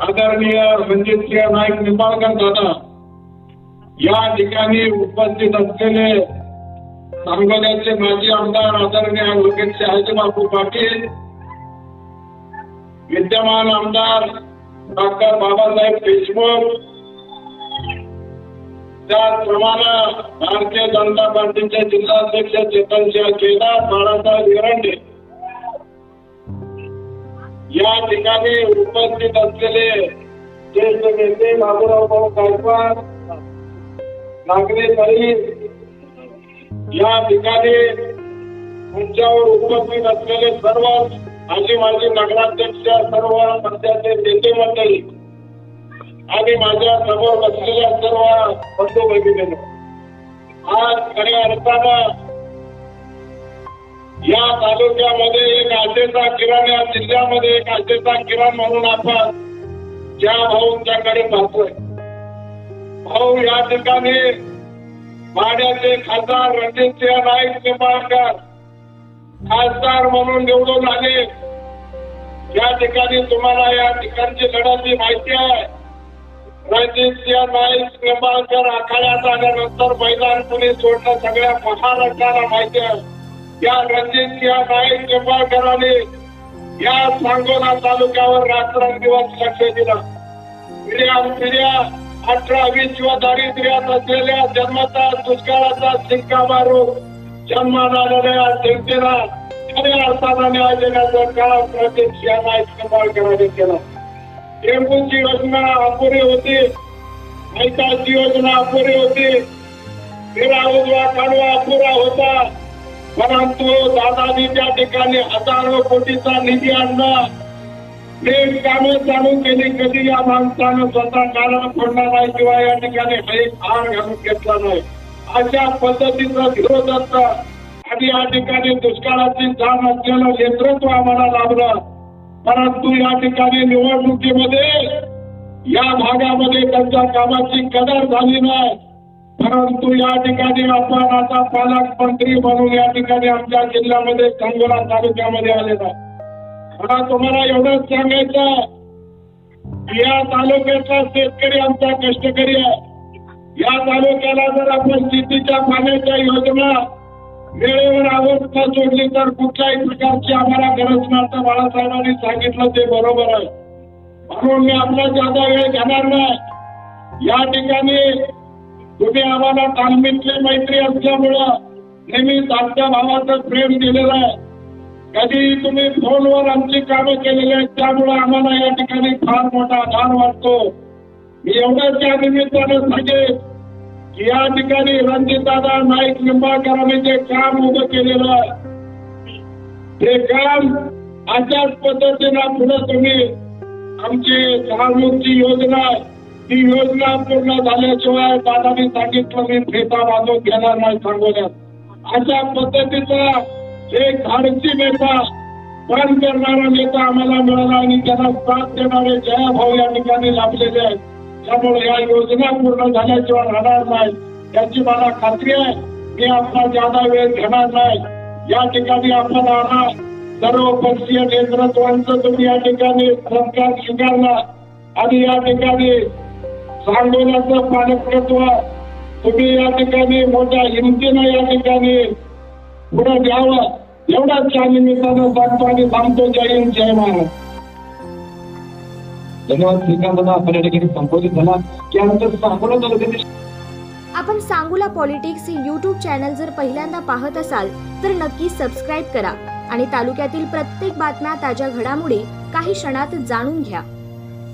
आदरणीय रणजितसिंह नाईक निंबाळकर दादा या ठिकाणी उपस्थित असलेले सांगोल्याचे माजी आमदार आदरणीय ॲडव्होकेट शहाजीबापू पाटील विद्यमान आमदार डॉक्टर बाबासाहेब देशमुख त्याचप्रमाणे भारतीय जनता पार्टीचे जिल्हाध्यक्ष चेतनसिंह केदार बाळासाहेब विरंडे या ठिकाणी उपस्थित असलेले ज्येष्ठ नेते बाबूराव भाऊ गायकवाड नागरे ताई या ठिकाणी मंचावर उपस्थित असलेले सर्व माझी माझी नगराध्यक्ष सर्व पक्षाचे नेते मंडळी आणि माझ्यासमोर बसलेल्या सर्व बंधू भगिनी आज खऱ्या अर्थानं या तालुक्यामध्ये एक आशेचा किरण या जिल्ह्यामध्ये एक आशेचा किरण म्हणून आपण ज्या भाऊंच्याकडे पाहतोय. भाऊ या ठिकाणी माड्याचे खासदार रणजितसिंह नाईक निंबाळकर खासदार म्हणून निवडून आले. या ठिकाणी तुम्हाला या ठिकाणची लढाची माहिती आहे. रणजितसिंह नाईक निंबाळकर आखाड्यात आल्यानंतर मैदान पुणे सोडणं सगळ्या महाराष्ट्राला माहिती आहे. या रणजितसिंह नाईक निंबाळकरांनी या सांगोला तालुक्यावर रात्रंदिवस लक्ष दिलं. पिढ्या पिढ्या अठरा वीस व दारिद्र्यात असलेल्या जन्मता दुष्काळाचा शिक्का मारून जन्माला आलेल्या जनतेला खऱ्या अर्थानं न्याय देण्याचं काम प्रतीक्षा नाईक निंबाळकरांनी केलं. टेम्पूची योजना अपुरी होती. मैताची योजना अपुरी होती. फिरा उजवा काढवा अपुरा होता. परंतु दादानी त्या ठिकाणी हजारो कोटीचा निधी आणला. प्रेम कामे चालू केली. कधी या माणसानं स्वतः कारण फोडणार नाही किंवा या ठिकाणी एक हार घालून घेतला नाही. अशा पद्धतीचा विरोध असता आणि या ठिकाणी दुष्काळाची जाण असलेलं नेतृत्व आम्हाला लाभलं. परंतु या ठिकाणी निवडणुकीमध्ये या भागामध्ये त्यांच्या कामाची कदर झाली नाही. परंतु या ठिकाणी आपण आता पालकमंत्री म्हणून या ठिकाणी आमच्या जिल्ह्यामध्ये सांगोला तालुक्यामध्ये आलेला मला तुम्हाला एवढंच सांगायचं की या तालुक्यातला शेतकरी आमचा कष्टकरी आहे. या तालुक्याला जर आपण शेतीच्या पाण्याच्या योजना वेळेवर अवस्था सोडली तर कुठल्याही प्रकारची आम्हाला गरज नसतं बाळासाहेबांनी सांगितलं ते बरोबर आहे. म्हणून मी आपला जादा वेळ घेणार नाही. या ठिकाणी तुम्ही आम्हाला तालमीतली मैत्री असल्यामुळं नेहमीच आमच्या भावाचं प्रेम दिलेलं आहे. कधी तुम्ही फोनवर आमची कामं केलेली आहेत त्यामुळे आम्हाला या ठिकाणी फार मोठा आधार वाटतो. मी एवढंच या निमित्तानं सांगेन की या ठिकाणी रणजितदादा नाईक निंबाळकरांनी जे काम उभं केलेलं आहे ते काम अशाच पद्धतीनं पुढे तुम्ही आमची सहामुखची योजना आहे, ती योजना पूर्ण झाल्याशिवाय दादाने सांगितलं मी फेटा बांधून घेणार नाही सांगोल्यात. अशा पद्धतीचा एक धाडसी नेता पण करणारा नेता आम्हाला मिळाला आणि त्यांना साथ देणारे जया भाऊ या ठिकाणी लाभलेले आहेत. त्यामुळे या योजना पूर्ण झाल्याशिवाय राहणार नाही. त्याची मला खात्री आहे. मी आपला जादा वेळ घेणार नाही. या ठिकाणी आपण आला. सर्व पक्षीय नेतृत्वांचं तुम्ही या ठिकाणी सरकार स्वीकारला आणि या ठिकाणी तुम्ही या ठिकाणी मोठ्या हिमतीनं या ठिकाणी पुढे एवढाच त्या निमित्तानं सांगतो. आणि थांबतो जय हिंद जय महाराज धन्यवाद श्रीकांत दादा आपण या ठिकाणी संबोधित झाला. त्यानंतर सांगोला तालुक्यातील आपण सांगूला पॉलिटिक्स हे यूट्यूब चॅनल जर पहिल्यांदा पाहत असाल तर नक्की सबस्क्राईब करा आणि तालुक्यातील प्रत्येक बातम्या ताज्या घडामोडी काही क्षणात जाणून घ्या.